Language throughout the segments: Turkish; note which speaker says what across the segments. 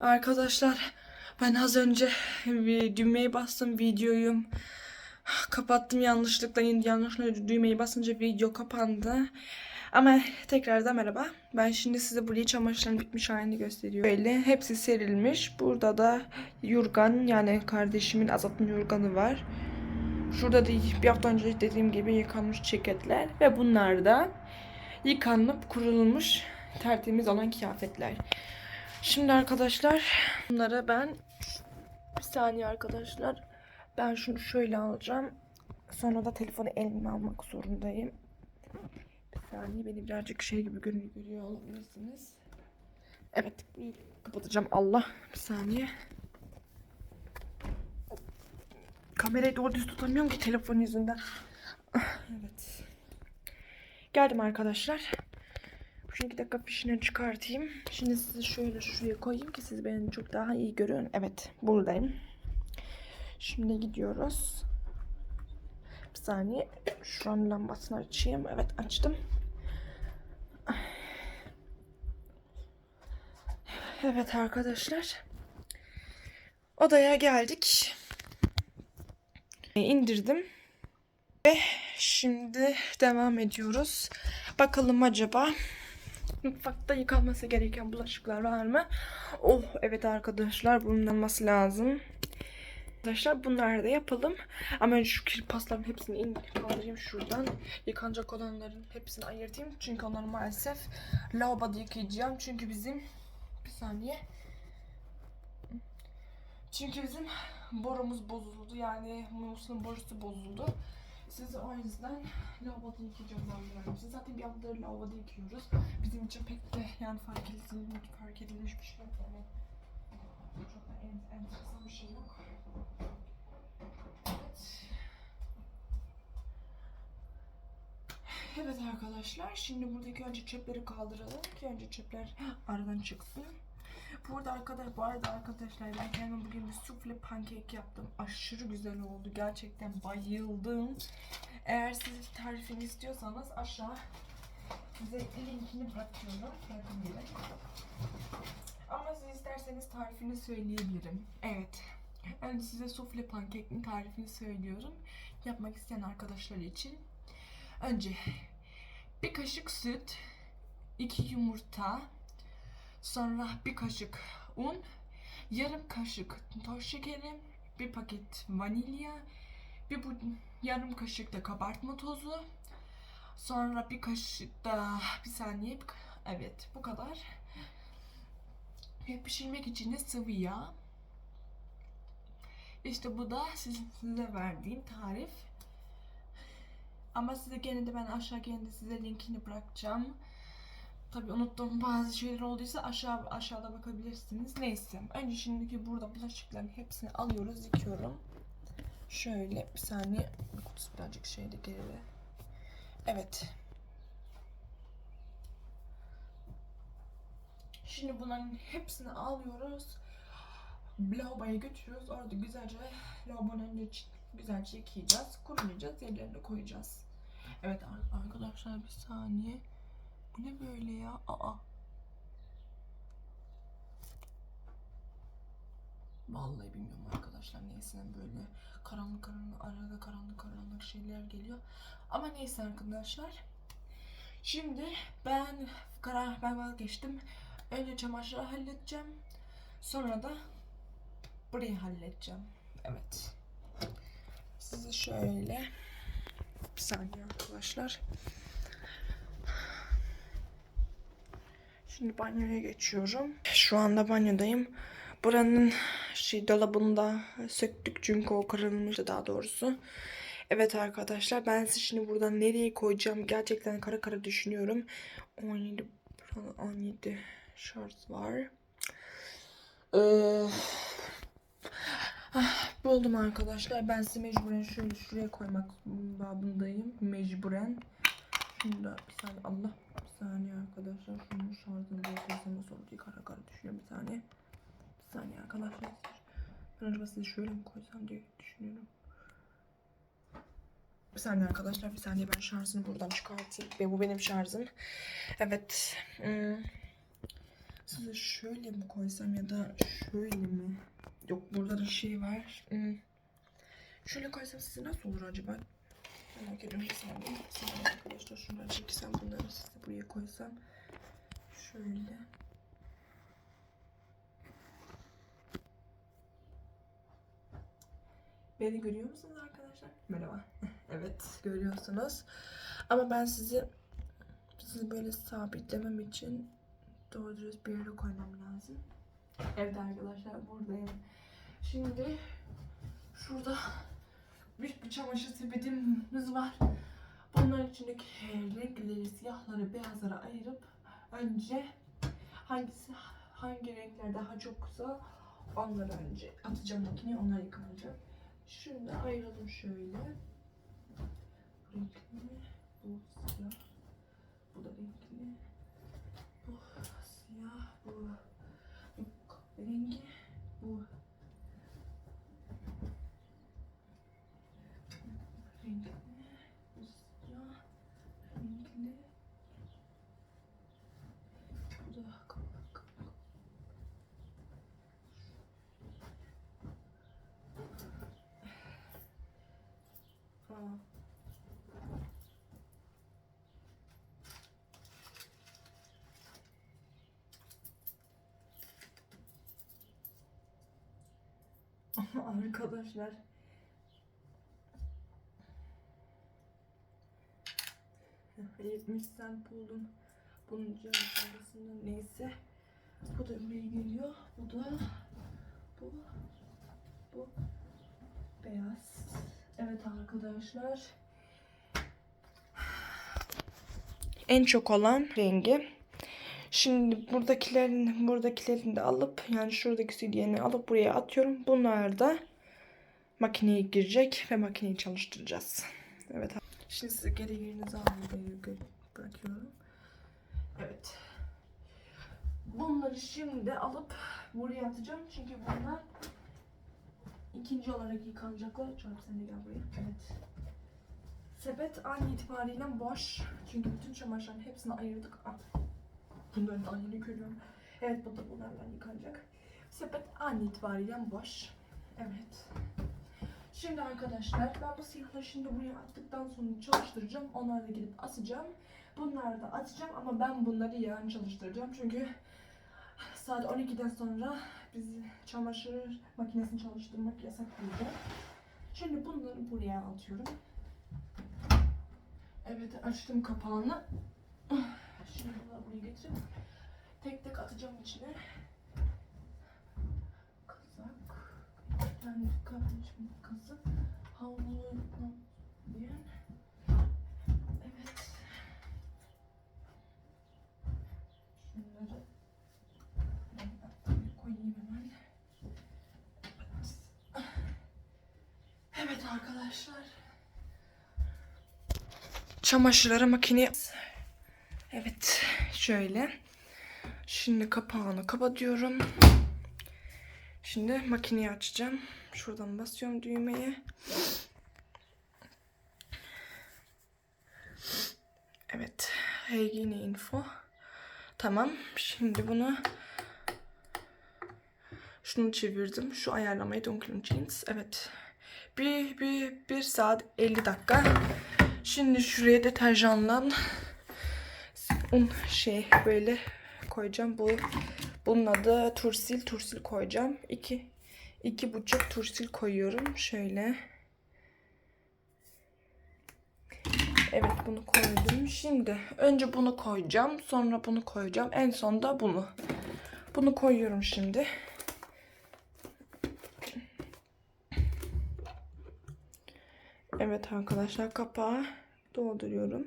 Speaker 1: Arkadaşlar ben az önce düğmeye bastım videoyu kapattım yanlışlıkla yanlışlıkla düğmeyi basınca video kapandı. Ama tekrardan merhaba. Ben şimdi size buraya çamaşırların bitmiş halini gösteriyorum. Böyle hepsi serilmiş. Burada da yurgan yani kardeşimin Azat'ın yurganı var. Şurada da bir hafta önce dediğim gibi yıkanmış ceketler ve bunlar da yıkanıp kurulmuş tertemiz olan kıyafetler. Şimdi arkadaşlar bunları ben bir saniye arkadaşlar ben şunu şöyle alacağım. Sonra da telefonu elime almak zorundayım. Bir saniye beni birazcık şey gibi görünüyor, olabilirsiniz. Evet kapatacağım Allah bir saniye. Kamerayı doğru düz tutamıyorum ki telefon yüzünden. Ah, Evet. Geldim arkadaşlar. Şu iki dakika fişini çıkartayım. Şimdi sizi şöyle şuraya koyayım ki siz beni çok daha iyi görün. Evet buradayım. Şimdi gidiyoruz. Bir saniye. Şu an lambasını açayım. Evet açtım. Evet arkadaşlar. Odaya geldik. İndirdim. Ve şimdi devam ediyoruz. Bakalım acaba mutfakta yıkanması gereken bulaşıklar var mı? Oh evet arkadaşlar bunun olması lazım. Arkadaşlar bunları da yapalım. Ama önce şu kir pasların hepsini indirip kaldırayım şuradan. Yıkanacak olanların hepsini ayırtayım. Çünkü onları maalesef lavaboda yıkayacağım. Çünkü bizim bir saniye. Çünkü bizim borumuz bozuldu. Yani muslun borusu bozuldu. Siz o yüzden lavaboda yıkayacağız zannediyorum. Zaten bir haftadır lavaboda yıkıyoruz. Bizim için pek de yani fark edilmiş, fark edilmiş bir şey yok. Yani çok da en, enteresan bir şey yok. Evet. Evet arkadaşlar şimdi buradaki önce çöpleri kaldıralım ki önce çöpler aradan çıksın. Burada arkadaş bu arada arkadaşlar ben kendime bugün bir sufle pankek yaptım. Aşırı güzel oldu. Gerçekten bayıldım. Eğer siz tarifini istiyorsanız aşağı size linkini bırakıyorum. Bakın gibi. Ama siz isterseniz tarifini söyleyebilirim. Evet. Önce size sufle pankekin tarifini söylüyorum. Yapmak isteyen arkadaşlar için. Önce bir kaşık süt, iki yumurta, Sonra bir kaşık un, yarım kaşık toz şekeri, bir paket vanilya, bir bu yarım kaşık da kabartma tozu. Sonra bir kaşık da bir saniye evet bu kadar. Ve pişirmek için de sıvı yağ. İşte bu da size verdiğim tarif. Ama size gene de ben aşağı gene size linkini bırakacağım. Tabii unuttuğum bazı şeyler olduysa aşağı aşağıda bakabilirsiniz. Neyse. Önce şimdiki burada bulaşıkların hepsini alıyoruz, yıkıyorum. Şöyle bir saniye kutusu birazcık şeyde geride. Evet. Şimdi bunların hepsini alıyoruz. Lavaboya götürüyoruz. Orada güzelce lavabonun önünde güzelce yıkayacağız. Kurulayacağız. Yerlerine koyacağız. Evet arkadaşlar bir saniye. Ne böyle ya? Aa. Vallahi bilmiyorum arkadaşlar neyse böyle karanlık karanlık arada karanlık karanlık şeyler geliyor. Ama neyse arkadaşlar. Şimdi ben karar ben vazgeçtim. Önce çamaşırı halledeceğim. Sonra da burayı halledeceğim. Evet. Sizi şöyle bir saniye arkadaşlar. Şimdi banyoya geçiyorum. Şu anda banyodayım. Buranın şey dolabında söktük çünkü o kırılmıştı daha doğrusu. Evet arkadaşlar ben size şimdi buradan nereye koyacağım gerçekten kara kara düşünüyorum. 17 17 şarj var. Ee, ah, buldum arkadaşlar. Ben size mecburen şöyle şuraya koymak babındayım. Mecburen. Şunu bir saniye Allah bir saniye arkadaşlar şunun şarjını doldurursa nasıl diye kara kara düşünüyorum bir saniye. Bir saniye arkadaşlar. Ben acaba sizi şöyle mi koysam diye düşünüyorum. Bir saniye arkadaşlar bir saniye ben şarjını buradan çıkartayım. Ve bu benim şarjım. Evet. Hmm. Size şöyle mi koysam ya da şöyle mi? Yok burada da şey var. Hmm. Şöyle koysam size nasıl olur acaba? Merak ediyorum. Bir saniye arkadaşlar şunları çeksem bunları size buraya koysam. Şöyle. Beni görüyor musunuz arkadaşlar? Merhaba. evet görüyorsunuz. Ama ben sizi sizi böyle sabitlemem için doğru dürüst bir yere koymam lazım. Evet arkadaşlar buradayım. Şimdi şurada büyük bir çamaşır sepetimiz var. Bunların içindeki renkleri, siyahları, beyazları ayırıp önce hangisi hangi renkler daha çoksa onları önce atacağım makineye onlar yıkanacak. Şimdi ayıralım şöyle. Renkli, bu siyah, bu da renkli, bu siyah, bu rengi, bu renkli, bu siyah, renkli, bu da kapak. Aa. Arkadaşlar. Cent buldum. Bunun cihazlarında neyse. Bu da buraya geliyor. Bu da bu bu beyaz. Evet arkadaşlar. En çok olan rengi. Şimdi buradakilerin buradakilerini de alıp yani şuradaki CD'ni alıp buraya atıyorum. Bunlar da makineye girecek ve makineyi çalıştıracağız. Evet. Şimdi size geri yerinizi almayı bırakıyorum. Evet. Bunları şimdi alıp buraya atacağım. Çünkü bunlar ikinci olarak yıkanacaklar. Çarp sen de gel buraya. Evet. Sepet an itibariyle boş. Çünkü bütün çamaşırların hepsini ayırdık. Ah. Bunların aynını görüyorum. Evet bu da bunlarla yıkanacak. Sepet an itibariyle boş. Evet. Şimdi arkadaşlar ben bu siyahları şimdi buraya attıktan sonra çalıştıracağım. Onları da gidip asacağım. Bunları da atacağım ama ben bunları yarın çalıştıracağım. Çünkü saat 12'den sonra biz çamaşır makinesini çalıştırmak yasak diyeceğim. Şimdi bunları buraya atıyorum. Evet açtım kapağını. Şimdi bunları buraya getirip tek tek atacağım içine. Kazak. Bir tane kardeşim kazık. Havlu diyen. Evet. Şunları ben koyayım hemen. Evet. Evet arkadaşlar. Çamaşırları makineye... Evet şöyle. Şimdi kapağını kapatıyorum. Şimdi makineyi açacağım. Şuradan basıyorum düğmeye. Evet. Hygiene info. Tamam. Şimdi bunu şunu çevirdim. Şu ayarlamayı Dunklin Jeans. Evet. Bir, bir, bir saat 50 dakika. Şimdi şuraya deterjanla un şey böyle koyacağım. Bu bunun adı tursil. Tursil koyacağım. İki, iki buçuk tursil koyuyorum. Şöyle. Evet bunu koydum. Şimdi önce bunu koyacağım. Sonra bunu koyacağım. En son da bunu. Bunu koyuyorum şimdi. Evet arkadaşlar kapağı dolduruyorum.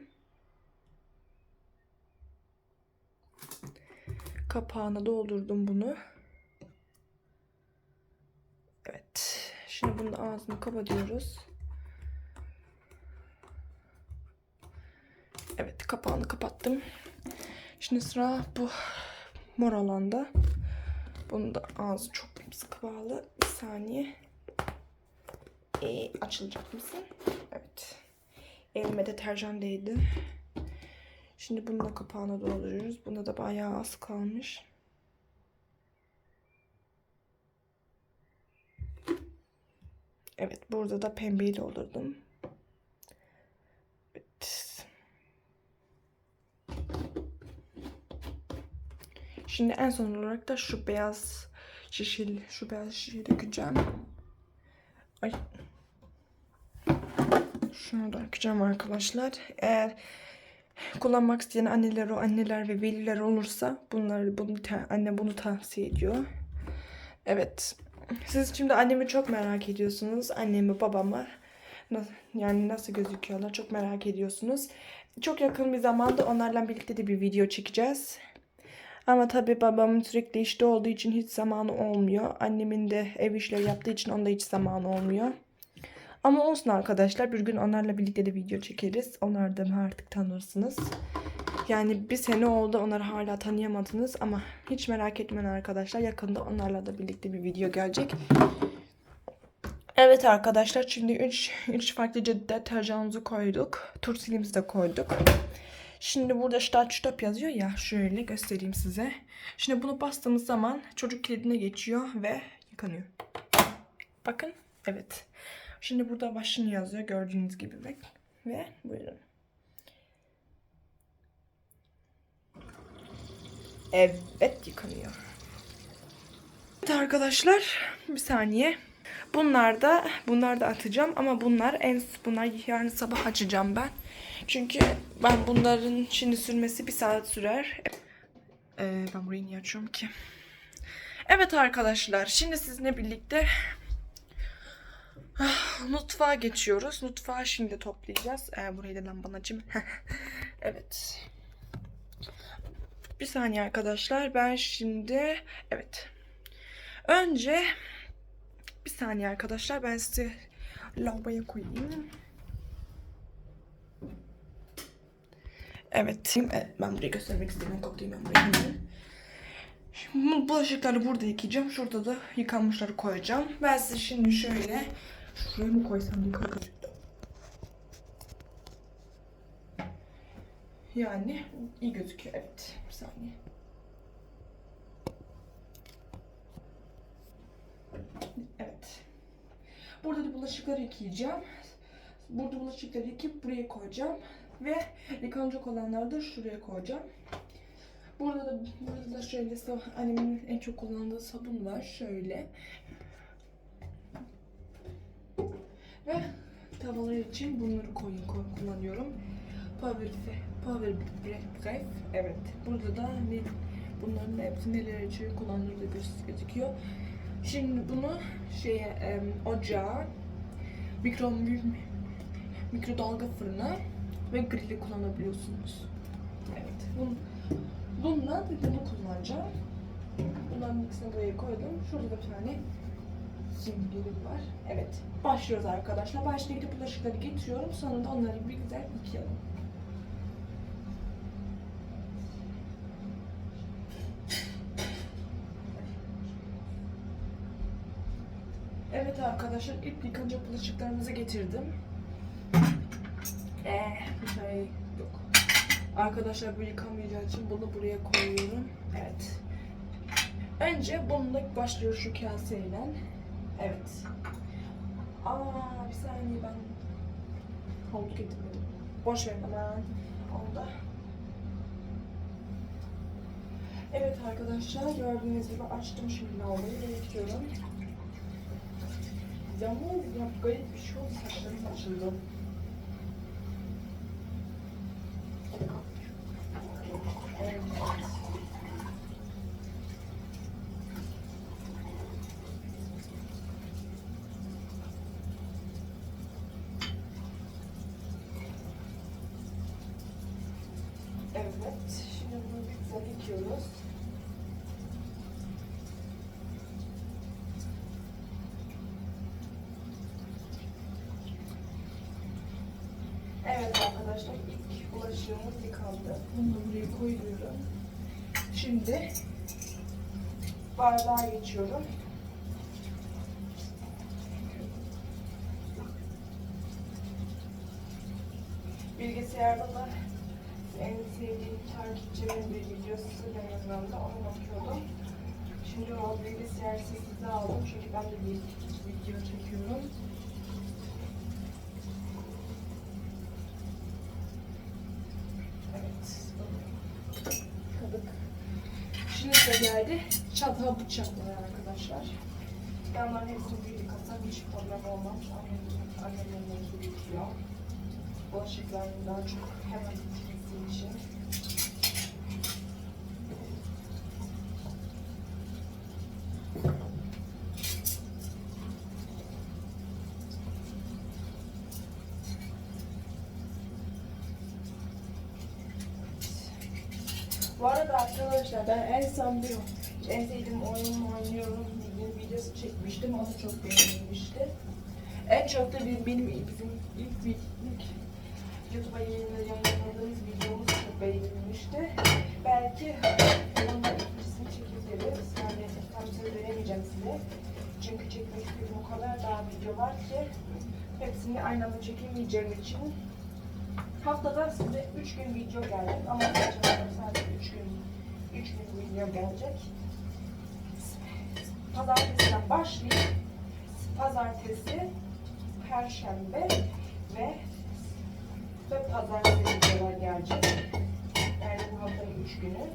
Speaker 1: Kapağını doldurdum bunu. Evet. Şimdi bunun ağzını kapatıyoruz. Evet kapağını kapattım. Şimdi sıra bu mor alanda. Bunun da ağzı çok sıkı bağlı. Bir saniye e, açılacak mısın? Evet. Elime deterjan değdi. Şimdi bunu da kapağına dolduruyoruz. Bunda da bayağı az kalmış. Evet burada da pembeyi doldurdum. Evet. Şimdi en son olarak da şu beyaz şişeli, şu beyaz şişeyi dökeceğim. Ay şunu dökeceğim arkadaşlar. Eğer kullanmak isteyen anneler o anneler ve veliler olursa bunları bunu anne bunu tavsiye ediyor. Evet. Siz şimdi annemi çok merak ediyorsunuz. Annemi, babamı. Yani nasıl gözüküyorlar çok merak ediyorsunuz. Çok yakın bir zamanda onlarla birlikte de bir video çekeceğiz. Ama tabii babamın sürekli işte olduğu için hiç zamanı olmuyor. Annemin de ev işleri yaptığı için onda hiç zamanı olmuyor. Ama olsun arkadaşlar. Bir gün onlarla birlikte de video çekeriz. Onlar da artık tanırsınız. Yani bir sene oldu onları hala tanıyamadınız ama hiç merak etmeyin arkadaşlar. Yakında onlarla da birlikte bir video gelecek. Evet arkadaşlar şimdi 3 3 farklı deterjanımızı koyduk. Tursilimizi de koyduk. Şimdi burada start stop yazıyor ya şöyle göstereyim size. Şimdi bunu bastığımız zaman çocuk kilidine geçiyor ve yıkanıyor. Bakın evet. Şimdi burada başını yazıyor gördüğünüz gibi ve, ve buyurun. Evet yıkanıyor. Evet arkadaşlar bir saniye. Bunlar da bunlar da atacağım ama bunlar en bunlar yarın sabah açacağım ben. Çünkü ben bunların şimdi sürmesi bir saat sürer. Ee, ben burayı niye açıyorum ki? Evet arkadaşlar şimdi sizinle birlikte mutfağa geçiyoruz. Mutfağı şimdi toplayacağız. Ee, burayı da lambanı açayım. evet. Bir saniye arkadaşlar. Ben şimdi evet. Önce bir saniye arkadaşlar. Ben size lavaboya koyayım. Evet. evet ben burayı göstermek istedim. Koklayayım ben burayı. Şimdi bu bulaşıkları burada yıkayacağım. Şurada da yıkanmışları koyacağım. Ben size şimdi şöyle şuraya mı koysam diye gözüktü. Yani iyi gözüküyor. Evet. Bir saniye. Evet. Burada da bulaşıkları yıkayacağım. Burada bulaşıkları yıkayıp buraya koyacağım. Ve yıkanacak olanları da şuraya koyacağım. Burada da burada da şöyle annemin en çok kullandığı sabun var. Şöyle. Ve tavalar için bunları koyun koy- kullanıyorum. Power Power Breath. Evet. Burada da ne, bunların da hepsi neler için kullanılır da göz- gözüküyor. Şimdi bunu şeye em, ocağa mikro mikrodalga fırına ve grili kullanabiliyorsunuz. Evet. Bunu, bununla bunu kullanacağım. Bunların ikisini buraya koydum. Şurada da bir tane simgerim var. Evet. Başlıyoruz arkadaşlar. Başta gidip bulaşıkları getiriyorum. Sonra da onları bir güzel yıkayalım. Evet arkadaşlar ilk yıkanacak bulaşıklarımızı getirdim. Ee, bir şey yok. Arkadaşlar bu yıkamayacağı için bunu buraya koyuyorum. Evet. Önce bununla başlıyor şu kaseyle. Evet. Aa bir saniye ben havlu getirmedim. Boş verin hemen. Onda. Evet arkadaşlar gördüğünüz gibi açtım şimdi lavaboyu ve. Yalnız ya garip bir şey oldu saçlarım açıldı. Evet. Evet, şimdi bunu bir güzel yıkıyoruz. Evet arkadaşlar ilk bulaşığımız yıkandı. Bunu da buraya koyuyorum. Şimdi bardağa geçiyorum. Bilgisayarda da en sevdiğim takipçimin bir videosu Denizli'nde onu bakıyordum. Şimdi o bilgisayar sessize aldım çünkü ben de bir video çekiyorum. Geldi. Çatal bıçaklar arkadaşlar. Ben onların hepsini büyük kasam hiç problem olmaz. Annem, bitiyor. Bulaşıklarını daha çok hemen bitirdiği için. Bu arada arkadaşlar ben en bir en sevdiğim oyun oynuyorum bir videosu çekmiştim. O da çok beğenilmişti. En çok da bir, benim bizim ilk, ilk, ilk YouTube'a yayınladığımız videomuz çok beğenilmişti. Belki onun ikincisini çekebiliriz. Yani tam söz veremeyeceğim size. Çünkü çekmek istediğim o kadar daha video var ki hepsini aynı anda çekemeyeceğim için Haftada size 3 gün video gelecek ama sadece 3 gün 3,5 milyon gelecek. Pazartesiden başlayıp pazartesi, perşembe ve ve pazartesi kadar gelecek. Yani bu haftanın 3 günü.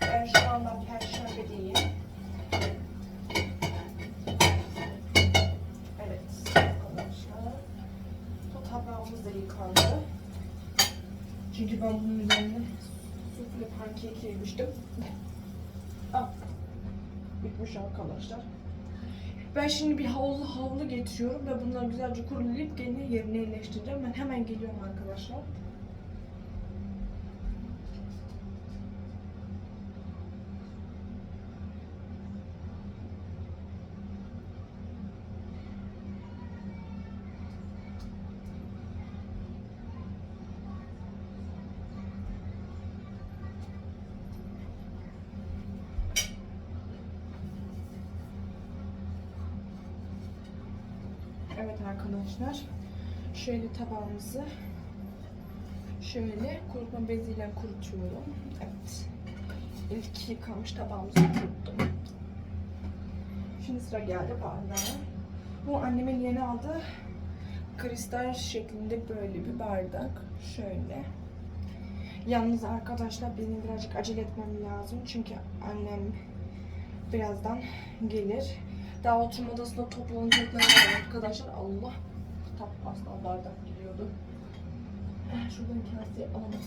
Speaker 1: Ben şu anda perşembe değil. Evet arkadaşlar. Bu tabağımız da yıkandı. Çünkü ben bunu 2 2 yemiştim. Ah, bitmiş arkadaşlar. Ben şimdi bir havlu havlu getiriyorum ve bunları güzelce kurulayıp gene yerine yerleştireceğim. Ben hemen geliyorum arkadaşlar. Arkadaşlar. Şöyle tabağımızı şöyle kurutma beziyle kurutuyorum. Evet. İlk yıkamış tabağımızı kuruttum. Şimdi sıra geldi bardağa. Bu annemin yeni aldığı kristal şeklinde böyle bir bardak. Şöyle. Yalnız arkadaşlar benim birazcık acele etmem lazım. Çünkü annem birazdan gelir. Daha oturma odasında toplanacaklar arkadaşlar. Allah tap asla bardak gidiyordu. Şuradan kaseyi alalım.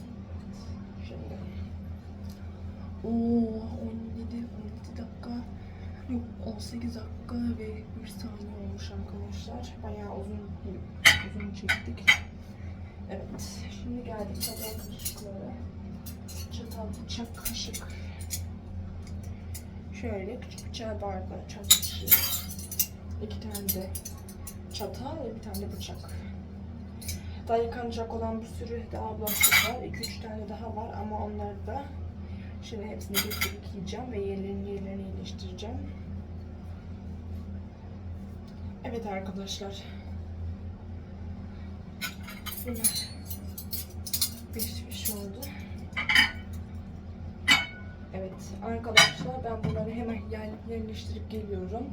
Speaker 1: Şöyle. Oo 17 17 dakika. Yok 18 dakika ve 1 saniye olmuş arkadaşlar. Bayağı uzun uzun çektik. Evet. Şimdi geldik çatal kaşıklara. Çatal bıçak kaşık. Şöyle küçük bir çay bardağı kaşığı. İki tane de çatal ve bir tane de bıçak. Daha yıkanacak olan bir sürü daha bulaşık var. 2-3 tane daha var ama onları da şimdi hepsini bir yıkayacağım ve yerlerini yerlerine yerleştireceğim. Evet arkadaşlar. Bunlar pişmiş oldu. Evet arkadaşlar ben bunları hemen yer- yerleştirip geliyorum.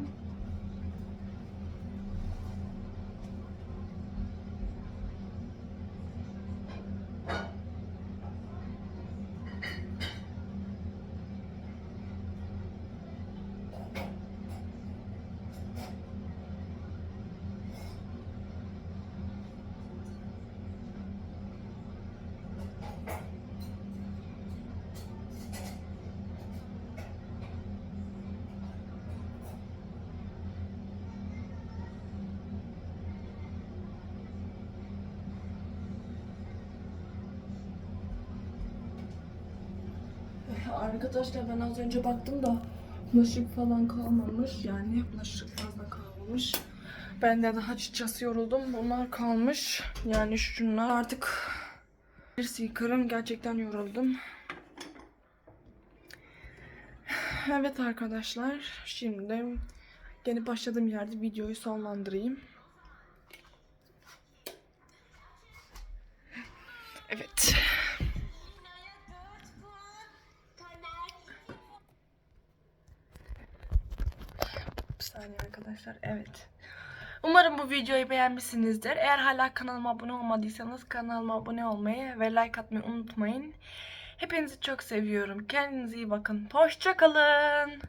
Speaker 1: Arkadaşlar ben az önce baktım da bulaşık falan kalmamış. Yani bulaşık fazla kalmamış. Ben de daha açıkçası yoruldum. Bunlar kalmış. Yani şunlar artık bir yıkarım. Gerçekten yoruldum. Evet arkadaşlar. Şimdi gene başladığım yerde videoyu sonlandırayım. Evet. Saniye arkadaşlar. Evet. Umarım bu videoyu beğenmişsinizdir. Eğer hala kanalıma abone olmadıysanız kanalıma abone olmayı ve like atmayı unutmayın. Hepinizi çok seviyorum. Kendinize iyi bakın. Hoşça kalın.